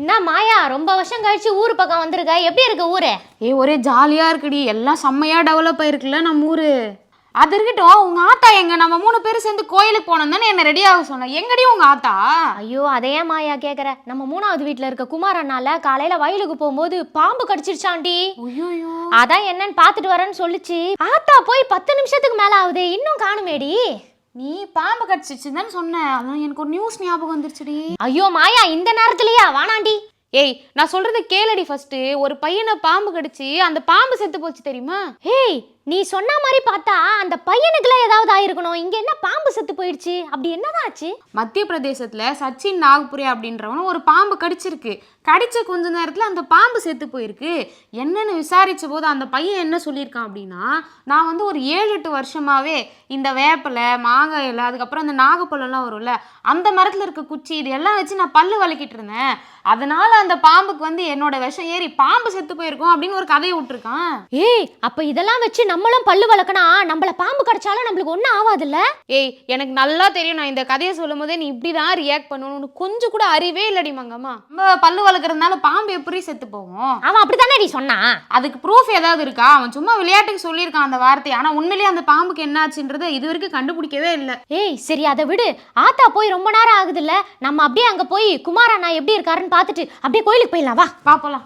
என்ன மாயா ரொம்ப வருஷம் கழிச்சு ஊர் பக்கம் வந்திருக்க? எப்படி இருக்கு ஊரு? ஏய் ஒரே ஜாலியா இருக்குடி. எல்லாம் செம்மையா டெவலப் ஆயிருக்குல்ல நம்ம ஊரு. அது இருக்கட்டும் உங்க ஆத்தா எங்க? நம்ம மூணு பேரும் சேர்ந்து கோயிலுக்கு போனோம் தானே என்ன ரெடி ஆக சொன்ன. எங்கடி உங்க ஆத்தா? ஐயோ அதையே மாயா கேக்குற? நம்ம மூணாவது வீட்ல இருக்க குமார் அண்ணால காலையில வயலுக்கு போகும்போது பாம்பு கடிச்சிருச்சாண்டி. ஐயோ அதான் என்னன்னு பார்த்துட்டு வரேன்னு சொல்லுச்சு. ஆத்தா போய் பத்து நிமிஷத்துக்கு மேல ஆகுது. இன்னும் காணுமேடி? நீ பாம்பு கடிச்சிச்சுன்னு சொன்ன. அதான் எனக்கு ஒரு நியூஸ் ஞாபகம் வந்துருச்சுடி. ஐயோ மாயா இந்த நேரத்துலயா? வானாண்டி ஏய் நான் சொல்றது கேளடி ஃபர்ஸ்ட் ஒரு பையனை பாம்பு கடிச்சு அந்த பாம்பு செத்து போச்சு தெரியுமா? ஹேய் நீ சொன்ன மாதிரி பார்த்தா பையனுக்குலாம் ஏதாவது ஆயிருக்கணும். இங்க என்ன பாம்பு செத்து போயிடுச்சு? அப்படி என்னதான் ஆச்சு? மத்திய பிரதேசத்துல சச்சின் நாக்புரி அப்படின்றவன ஒரு பாம்பு கடிச்சிருக்கு. கடிச்ச கொஞ்ச நேரத்துல அந்த பாம்பு செத்து போயிருக்கு. என்னன்னு விசாரிச்ச போது அந்த பையன் என்ன சொல்லியிருக்கான் அப்படின்னா நான் வந்து ஒரு ஏழு எட்டு வருஷமாவே இந்த வேப்பிலை மாங்காய் இலை அதுக்கப்புறம் அந்த நாகப்பழம்லாம் வரும்ல அந்த மரத்துல இருக்க குச்சி இது எல்லாம் வச்சு நான் பல்லு வலிக்கிட்டு இருந்தேன். அதனால அந்த பாம்புக்கு வந்து என்னோட விஷம் ஏறி பாம்பு செத்து போயிருக்கும் அப்படின்னு ஒரு கதையை விட்டுருக்கான். ஏய் அப்ப இதெல்லாம் வச்சு நம்மளும் பல்லு வளர்க்கனா நம்மள பாம்பு கடிச்சாலும் நம்மளுக்கு ஒன்றும் ஆகாதுல்ல ஏய் எனக்கு நல்லா தெரியும். நான் இந்த கதையை சொல்லும் போதே நீ இப்படி தான் ரியாக்ட் பண்ணணும்னு கொஞ்சம் கூட அறிவே இல்லடி மங்கம்மா. நம்ம பல்லு வளர்க்குறதுனால பாம்பு எப்படி செத்து போகும் அவன் அப்படித்தானே நீ சொன்னான் அதுக்கு ப்ரூஃப் ஏதாவது இருக்கா? அவன் சும்மா விளையாட்டுக்கு சொல்லியிருக்கான் அந்த வார்த்தையை. ஆனால் உண்மையிலேயே அந்த பாம்புக்கு என்ன ஆச்சுன்றதை இது வரைக்கும் கண்டுபிடிக்கவே இல்லை. ஏய் சரி அதை விடு. ஆத்தா போய் ரொம்ப நேரம் ஆகுதுல்ல. நம்ம அப்படியே அங்க போய் குமார் அண்ணா எப்படி இருக்காருன்னு பார்த்துட்டு அப்படியே கோயிலுக்கு போயிடலாம். வா. பாப்பலாம்